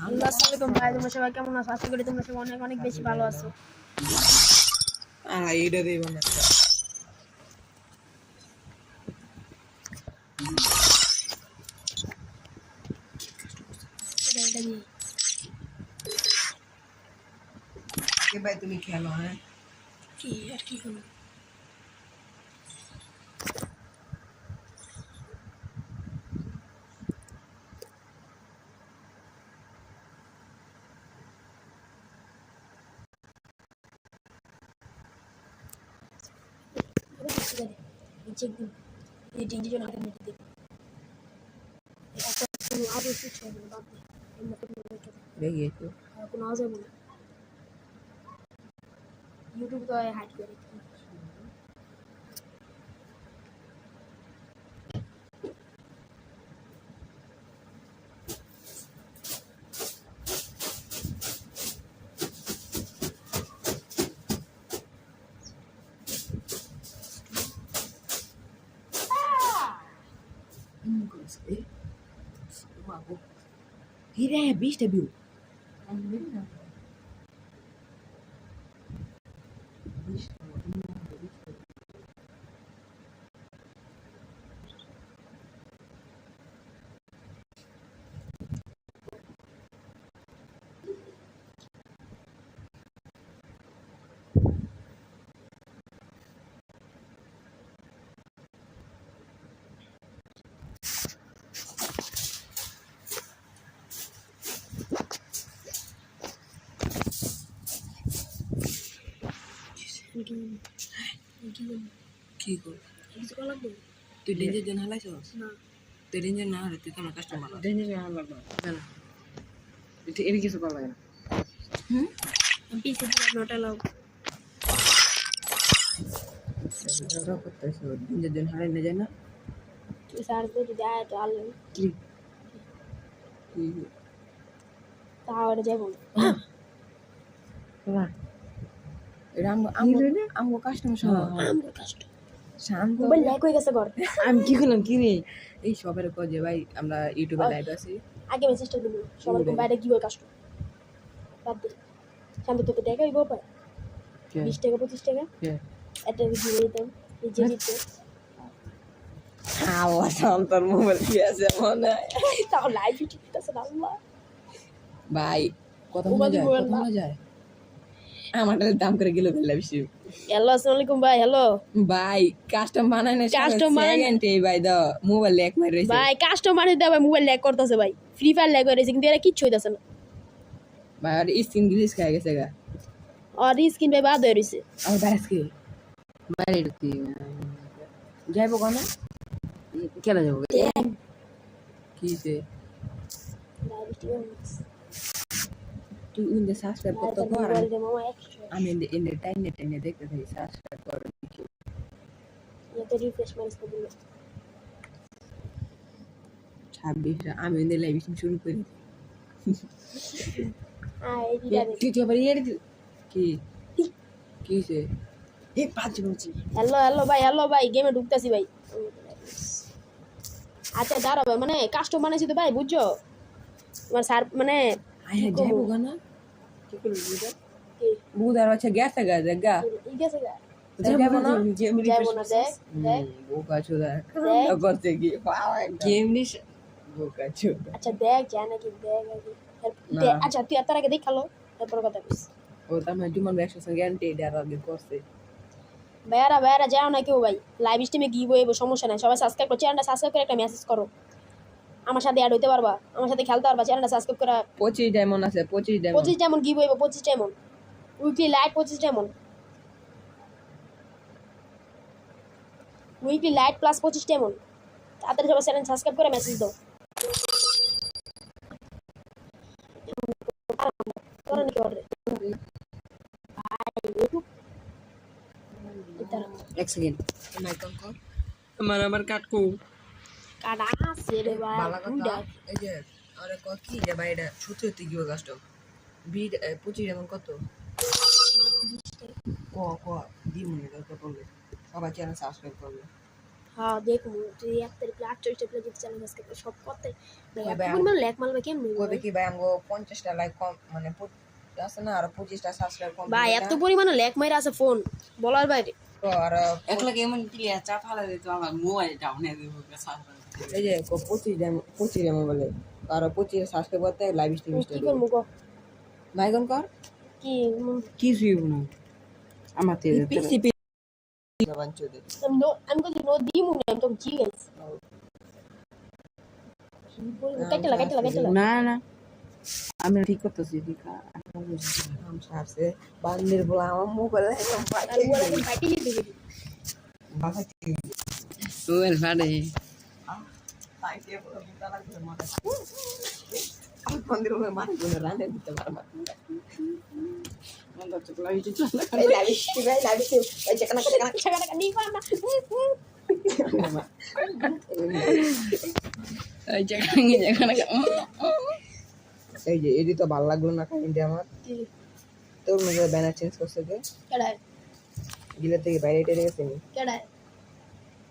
আসসালামাইকুম ভাই তোমরা সবাই কেমন আছো? আশা করি তোমরা সবাই অনেক অনেক বেশি ভালো আছো। আর এইটা দেব না এটা এটা দিয়ে আগে ভাই তুমি খেলো হ্যাঁ? কি আর কি করব? চেক দিন এই তিনটি জন হাতে মেটে দিন একটা কোনো আওয়াজ কিছু হবে না বাদ কোনো রেখে দে দেখি একটু কোনো আওয়াজ হবে না। ইউটিউব তো হাইড করে রেখে দিই। হিরে বিশটা ভিউ কি কি কি কর কিছু করা লাগবে তুই ডেঞ্জার জন হালাইছস না। তুই ডেঞ্জার না হলে তুই তোমার কাস্টমার ডেঞ্জার ভালো লাগবে কেন? এটা এটা কিছু ভালো লাগে না। হুম? পিসি দিয়ে নোটা লাও। ডেঞ্জার জন হারাই না যায় না। তুই সার যদি আয় তো আলো কি? কি? তাহলে যাব না এটা আমগো আমগো আমগো কাস্টমার সব আমার কষ্ট শান্ত মোবাইল ল্যাক হয়ে গেছে ঘর? আমি কি করলাম কি রে? এই সবের কয় যে ভাই আমরা ইউটিউবে লাইভ আছি। আগে মেসেজটা দিল সবার কোন বাইরে কি হয় কষ্ট বাদ দে। শান্ত তোকে টাকা দিব পায় বিশ টাকা পঁচিশ টাকা। একটা দিয়ে দিতাম নিজে দিতে। আল্লাহ শান্তর মোবাইল কি আছে মনে তাও লাইভ ঠিক আছে আল্লাহ ভাই যায় মোবাইল কত যায়? আমারটা দাম করে গেল বেলা বেশি। হ্যালো আসসালামু আলাইকুম ভাই হ্যালো? ভাই কাস্টম বানায় না Custom বানায় ভাই দাও মোবাইল এক মার রইছে ভাই কাস্টমার দেয় ভাই মোবাইল ল্যাক করতেছে ভাই। ফ্রি ফায়ার ল্যাক হয়েছে কিন্তু এরা কিচ্ছু হইতাছে না। ভাই আর স্ক্রিন গ্লিচ খাই গেছে গা। আর স্ক্রিন ভাই বাদ হয়ে রয়েছে। আমার বাইরে কি বাইরে ঢুকতে যাইবো কোন? কেনা যাব? কি সে তুই উইন্ডো সাবস্ক্রাইব করতে একশো আমি ইন ইন টাইনে টাইনে দেখতে থাকি সাবস্ক্রাইব কর এতে রিফ্রেশ মারিস তো দিল ছাব্বিশ আমি লাইভ শুরু করি হ্যালো হ্যালো ভাই হ্যালো ভাই গেমে ঢুকতেছি ভাই আচ্ছা দাঁড়া ভাই মানে কাস্টমার বানাইছি তো ভাই বুঝছ আমার স্যার মানে হ্যাঁ গেছে গা গেছে গা আচ্ছা দেখ যায় নাকি দেখ আচ্ছা তুই তার আগে দেখাল তারপর কথা বলিস ও তার মানে জুমান একশো সঙ্গে গ্যারান্টি দেওয়ার আগে করছে ভাইয়ারা ভাইয়ারা যাও না কেউ ভাই লাইভ স্ট্রিমে গিয়ে বইবো সমস্যা নাই সবাই সাবস্ক্রাইব করো চ্যানেলটা সাবস্ক্রাইব করে একটা মেসেজ করো আমার সাথে অ্যাড হইতে পারবা আমার সাথে খেলতে পারবা চ্যানেলটা সাবস্ক্রাইব করা। পঁচিশ ডায়মন্ড আছে পঁচিশ ডায়মন্ড পঁচিশ ডায়মন্ড গিভ হইব পঁচিশ ডায়মন্ড উইকলি লাইট পঁচিশ ডায়মন্ড উইকলি লাইট প্লাস পঁচিশ ডায়মন্ড তাড়াতাড়ি সবাই চ্যানেল সাবস্ক্রাইব করে মেসেজ দাও। এক সেকেন্ড আমার আবার কাটকু। কাটা আছে রে ভাই? এই যে আরে কত কি যে ভাই এটা কি কাস্ট বিড পঁচিশ ডায়মন্ড কত? ক ক দি মনে দরকার পড়বে সবাই চ্যানেল সাবস্ক্রাইব করবে। হ হ্যাঁ দেখুন তুই এক তারিখে আটচল্লিশটা প্লেট যদি চ্যালেঞ্জ আজকে সব করতে ভাই, মারবে কেমনি কবে কি ভাই আমগো পঞ্চাশটা লাইক কম মানে আছে না আর পঁচিশটা সাবস্ক্রাইব কম ভাই এত পরিমাণে ল্যাক মাইরা আছে ফোন বলার বাইরে। আর একলা কেমন ক্লিয়ার চা ফালা দিত আমার মোবাইল ডাউন ডাউনে দেবো এই যে পঁচিশ র্যাম পঁচিশ র্যাম বলে। আর পঁচিশ সাবস্ক্রাইব করতে লাইভ স্ট্রিম কি করব মাইগন কর। কি? উম, কিছুই না। আমার পিসি বাঞ্চুদে আমি নো আমি কিন্তু নো দিমু না আমি তো জিজ্ঞেস কেটে লাগা কেটে লাগা কেটে লাগা না না। আমি ঠিক করতেছি ঠিক নাম বান্দির বলা আমার কোন পার্টি দিতে গেলি বাসা কি মোবাইল ফাটে বান্দির বলা মারি বলে রান্না দিতে পারবা এই এই লাইভ স্ট্রিম এই লাইভ স্ট্রিম এই যেখানে যেখানে টাকা টাকা নিই পার না যেখানে যেখানে এই যে এডি তো ভালো লাগল না কাহিনীটা আমার কি তোর মধ্যে ব্যানার চেঞ্জ করছে কে কেডায় গিলে থেকে বাইরে টেরে গেছে নি কেডায়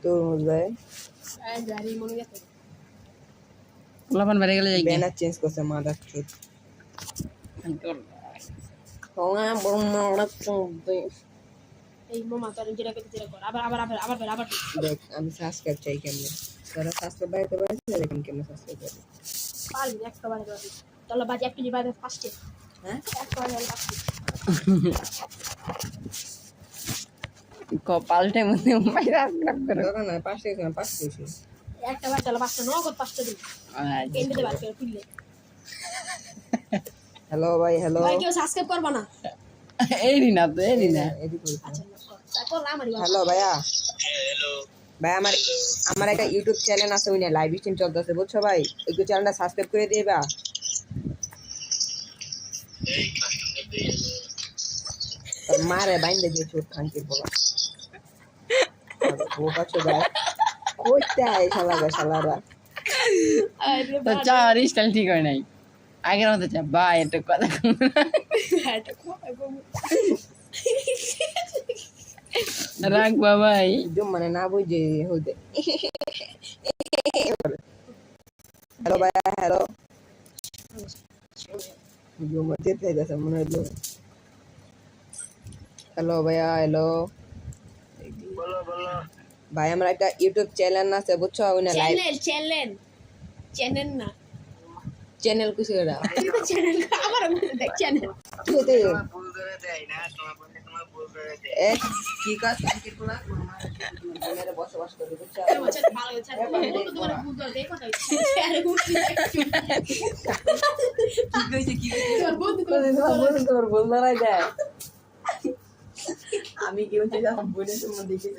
তোর মধ্যে আয় জারি মনে গেছে লাপান বেড়ে গেলে যাই ব্যানার চেঞ্জ করছে মাদার চুদ আমি সাবস্ক্রাইব চাই কেমনে তোরা সাবস্ক্রাইব বাড়াতে পারছিস দেখেন কেমনে সাবস্ক্রাইব করবি পারবি একটা বাইরে পারবি চলো বাজে এক কেজি বাইরে ফার্স্টে হ্যাঁ একটা বাইরে ফার্স্টে পাল্টে মধ্যে মোবাইল রাখ করে না পাঁচটা এসে একটা বার চলো পাঁচটা নগদ পাঁচটা দিন কেন্দ্রে বার করে খুললে হ্যালো ভাই হ্যালো। ভাই কেউ সাবস্ক্রাইব করবা না? এই না তো এই না আচ্ছা। হ্যালো ভাইয়া। ভাই আমার আমার একটা ইউটিউব চ্যানেল আছে ওই লাইভ স্ট্রিম চলতেছে বুঝছ ভাই? একটু চ্যানেলটা সাবস্ক্রাইব করে দিবা। মারে বাইন্দে দিয়ে চোট খানকে বলা? ও কাছে ভাই। কইতে আয় শালা গা শালারা তো চা আর স্টাইল ঠিক হয় নাই। আগের মতো চা বা কথা? রাখ বাবাই। মানে না বুঝে হ্যালো মনে হইল হ্যালো ভাইয়া হ্যালো। ভাই আমার একটা ইউটিউব চ্যানেল আছে বুঝছ? ওই না লাইভ চ্যানেল চ্যানেল চ্যানেল না। চ্যানেল কিছু এটা চ্যানেল আবার আমি দেখ চ্যানেল কি হতে এ কি কাজ? কালকে তোলা বোনের বসবাস করে বুঝছ? ভালো হচ্ছে বন্ধু তোমার ভুল করে দেখো না আরে ভুল তোমার বন্ধু করে তোমার বল দাঁড়াই দেয়। আমি কি হচ্ছে যখন বোনের তোমার দেখেছি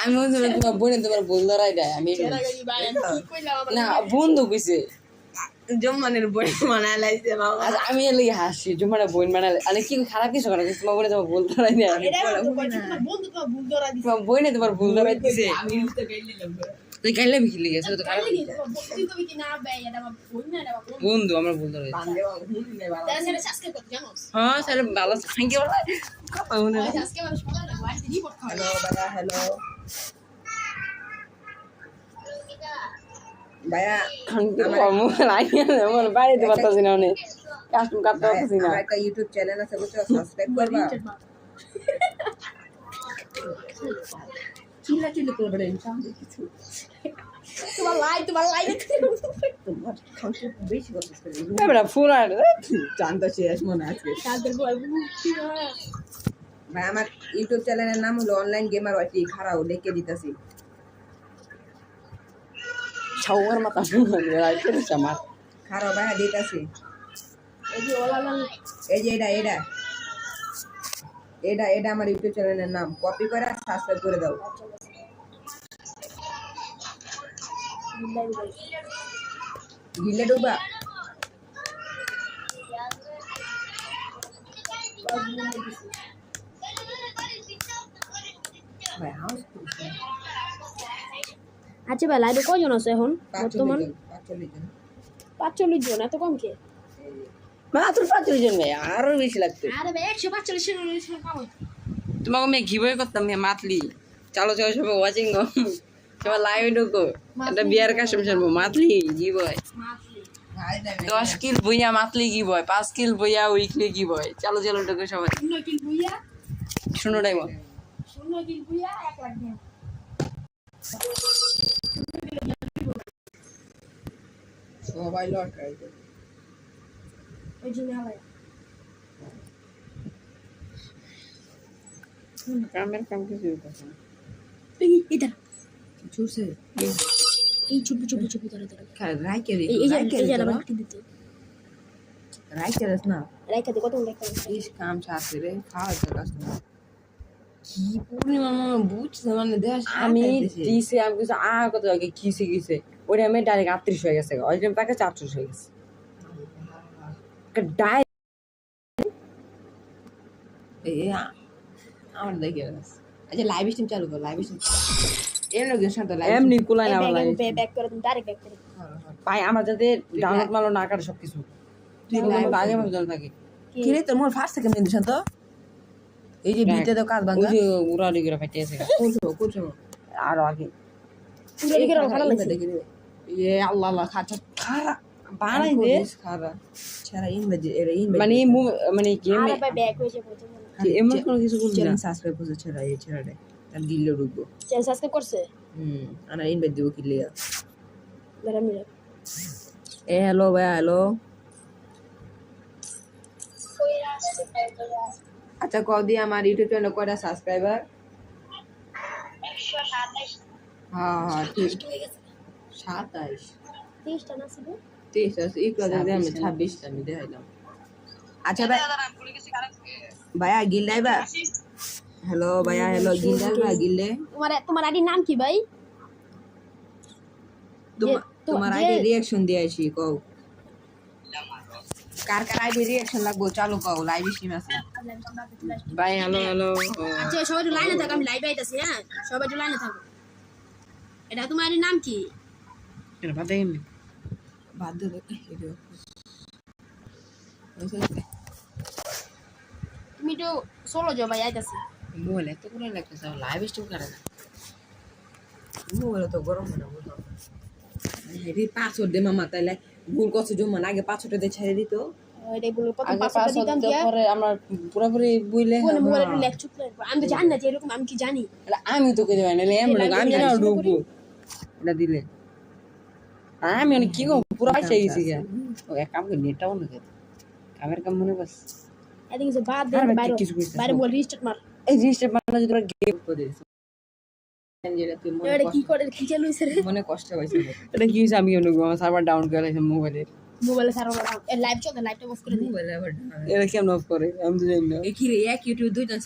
আমি তোমার বোনে তোমার ধরাই দেয় আমি না বন্ধু কইছে। জম্মানের বই মানায় লাইছে মামা আচ্ছা আমি এর লাগি হাসি বোন কি খারাপ কিছু করে না, তোমার বোনে তোমার বল ধরাই দেয় তোমার ভুল ধরা দিছে। বোনে তোমার ধরাই আমি তুই কাইলে বিকিলি গেছে তো খারাপ বন্ধু তুমি কি না বে এটা আমার না এটা আমার বন্ধু বন্ধু আমার বল ধরাই বান্দে হুন নে বাবা তারা সেটা সাবস্ক্রাইব করতে জানো হ্যাঁ স্যার ভালো থ্যাংক ইউ কথা বলে খাও হ্যালো ভাইয়া হ্যালো ভাইয়া আমার বাড়িতে পারতাছি না অনেক কাস্টম কাটতে পারতাছি না। একটা ইউটিউব চ্যানেল আছে বুঝছ? সাবস্ক্রাইব করবা? চিল্লা চিল্লি করবে না ইনশাআল্লাহ কিছু তোমার লাই তোমার লাই তোমার খাওয়া বেশি কথা করে এবারে আর জানতে শেষ মনে আজকে। তাদের ভাই আমার ইউটিউব চ্যানেলের নাম হলো অনলাইন গেমার ওয়াইটি খারাও লিখে দিতেছি। ছাওয়ার মাথা ফুল রাইতে দিছে আমার। খারাও ভাই দিতেছি। এই যে ওলা এই যে এটা এটা। এটা এটা আমার ইউটিউব চ্যানেলের নাম। কপি করে সাবস্ক্রাইব করে দাও। গিলে ডুবা। আচ্ছা ভাই লাইভে কজন আছে এখন বর্তমান? পাঁচচল্লিশ জন পাঁচচল্লিশ জন। এত কম কে? মাত্র পাঁচজন ভাই আরও বেশি লাগতো পাঁচচল্লিশ জন তোমাকে আমি ঘিবই করতাম হ্যাঁ মাতলি। চলো চলো সবাই ওয়াচিং গো সবাই লাইভ ঢুকো। একটা বিয়ার কাছে শুনব মাতলি ঘি বয় দশ কিল বইয়া মাতলি কি বয় পাঁচ কিল বইয়া উইকলি কি বয় চলো চলো ঢুকো সবাই। শূন্য শুনো টাইম। শূন্য কিল বুইয়া এক লাখ দিয়ে। সবাই লটকাই ওই জন্য হালাই কামের কাম কিছু এটা। ছুটছে এই চুপি চুপি চুপি ধরে ধরে রাইকে রে এই এই রাইকে রে আমার কাটি দিতে রাইকে রে না? রাইখা দে কত লেখা ইস কাম সাথে রে খাওয়া যাবে না কি পূর্ণিমা মামা বুঝছে মানে দেখ আমি আমি আমি কিছু আ কত আগে কিসে গেছে ওটা আমি ডাইরেক্ট আটত্রিশ হয়ে গেছে ওই টাইম তাকে চারশোশ হয়ে গেছে। আমার দেখে আচ্ছা লাইভ স্ট্রিম চালু কর লাইভ স্ট্রিম এর লগে শান্ত লাইভ এমনি কুলাই না আমার ব্যাগ ব্যাগ করে তুমি ডাইরেক্ট ব্যাগ করে পাই আমার যাতে ডাউনলোড মালো না কাটে সবকিছু। তুই live আগে ভাবে জানা থাকে। কি? রে তোর মোর ফার্স্ট থেকে এই যে বিতে তো কাজ ওই ভাঙা যে আছে। কোন সময় কোন আগে। পুরো দিকে ভালো লাগছে। দেখি এ আল্লাহ আল্লাহ খাচ্ছা খারা বানাই দে খারা ছাড়া ইন বাজে এরা ইন মানে মু- মানে গেমে আর ভাই ব্যাগ হয়েছে বলতে এমন কোনো কিছু করবি না চ্যানেল সাবস্ক্রাইব করছে ছাড়া এই ছেড়াটা তার গিল্লে ঢুকবো চ্যানেল সাবস্ক্রাইব করছে হুম আনা ইন বাজ দিব কিলিয়া দাঁড়া মিলে এ হ্যালো ভাই হ্যালো আচ্ছা কদি আমার ইউটিউব চ্যানেল কয়টা সাবস্ক্রাইবার হ্যাঁ হ্যাঁ ঠিক সাতাইশ তেইশটা না ছিল তেইশ আছে একটু আগে দিয়ে আমি ছাব্বিশটা আমি দেখাইলাম আচ্ছা ভাই। ভাইয়া গিল ডাইবা হ্যালো ভাইয়া হ্যালো গিল ডাইবা গিলে তোমার তোমার আইডির নাম কি ভাই? তোমার যে- তোমার যে- আইডি রিঅ্যাকশন দিয়ে আইছি কও। কার কার আইডি রিঅ্যাকশন লাগবো? চালু কও লাইভ স্ট্রিম আছে। বাই হ্যালো হ্যালো আচ্ছা সবাই একটু লাইনে থাকো আমি লাইভে আইতাছি হ্যাঁ? সবাই একটু লাইনে থাকো এটা তোমার আইডির নাম কি? এটা বাদে গেমি বাদ দে তুমি একটু সোলো যাও ভাই আইতাছি মোবাইল এত করে লাগতেছে লাইভ স্ট্রিম করে না। মোবাইল তো গরম হয় না বুঝো হেভি পাসওয়ার্ড দে মামা তাইলে ভুল কত জমা না আগে পাসওয়ার্ড দিয়ে ছেড়ে দিত। দিয়া। করে আমি তো আমি জানি? তো ঢুকবো। এটা দিলে। অনেক কি করব? এক কাম করি নেটটা বন্ধ করে দে। কামের কাম মনে বাস। এদিকে যে বাদ দে আর ভাই বাইরে কিছু কইতে বাইরে মোবাইল রিস্টার্ট মার। এই জিনিসটা মানে যদি তোরা গেম করে এটা কি করে কি চালু হইছে রে? মনে কষ্ট হয়েছে এটা কি হয়েছে আমি সার্ভার ডাউন করে মোবাইলের মোবাইলে এর। লাইভ চলতে লাইভটা অফ করে দিই মোবাইল আবার এটা কেমন অফ করে? আমি তো জানি না। কি রে এক ইউটিউব দুইটা